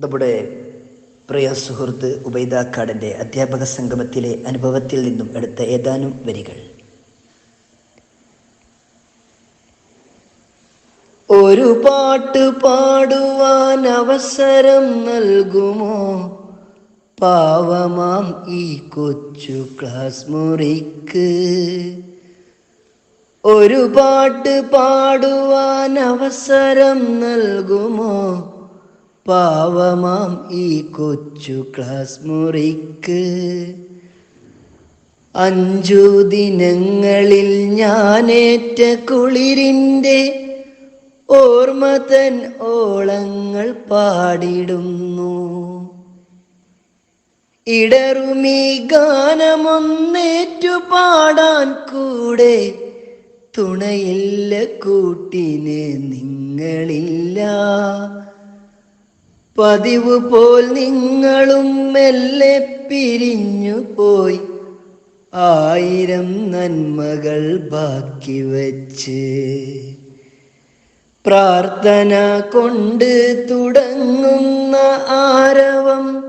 നമ്മുടെ പ്രിയ സുഹൃത്ത് ഉബൈദാക്കാടിന്റെ അധ്യാപക സംഗമത്തിലെ അനുഭവത്തിൽ നിന്നും എടുത്ത ഏതാനും വരികൾ. ഒരു പാട്ട് പാടുവാൻ അവസരം നൽകുമോ? പാവമാം ഈ കൊച്ചു ക്ലാസ് മുറിക്ക്. ഒരു പാട്ട് പാടുവാൻ അവസരം നൽകുമോ? പാവമാം ഈ കൊച്ചു ക്ലാസ് മുറിക്ക്. അഞ്ചു ദിനങ്ങളിൽ ഞാനേറ്റ കുളിരിന്റെ ഓർമ്മ തൻ ഓളങ്ങൾ പാടിടുന്നു. ഇടറുമീ ഗാനമൊന്നേറ്റു പാടാൻ കൂടെ തുണയില്ല കൂട്ടിന് നിങ്ങളില്ല. പതിവ് പോൽ നിങ്ങളും മെല്ലെ പിരിഞ്ഞു പോയി. ആയിരം നന്മകൾ ബാക്കി വച്ച്. പ്രാർത്ഥന കൊണ്ട് തുടങ്ങുന്ന ആരവം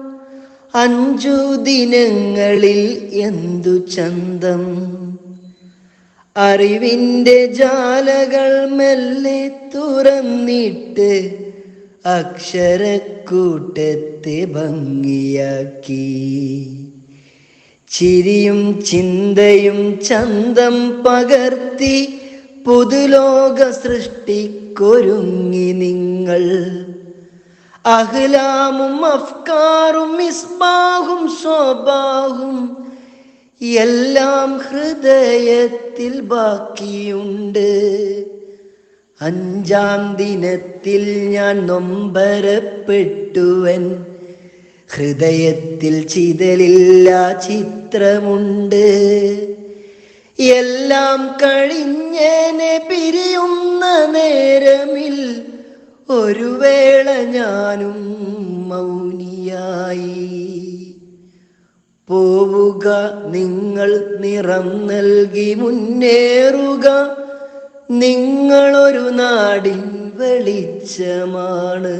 അഞ്ചു ദിനങ്ങളിൽ എന്തു ചന്തം. അറിവിന്റെ ജാലകൾ മെല്ലെ തുറന്നിട്ട് അക്ഷരക്കൂട്ടത്തെ ഭംഗിയാക്കി. ചിരിയും ചിന്തയും ചന്തം പകർത്തി പുതുലോക സൃഷ്ടിക്കൊരുങ്ങി നിങ്ങൾ. അഹ്ലാമും അഫ്കാറും ഇസ്ബാഹും സ്വബാഹും എല്ലാം ഹൃദയത്തിൽ ബാക്കിയുണ്ട്. അഞ്ചാം ദിനത്തിൽ ഞാൻ നൊമ്പരപ്പെട്ടുവൻ. ഹൃദയത്തിൽ ചിതലില്ല ചിത്രമുണ്ട്. എല്ലാം കഴിഞ്ഞേനെ പിരിയുന്ന നേരമിൽ ഒരു വേള ഞാനും മൗനിയായി. പോവുക നിങ്ങൾ നിറം നൽകി മുന്നേറുക. നിങ്ങളൊരു നാടിൻ വെളിച്ചമാണ്.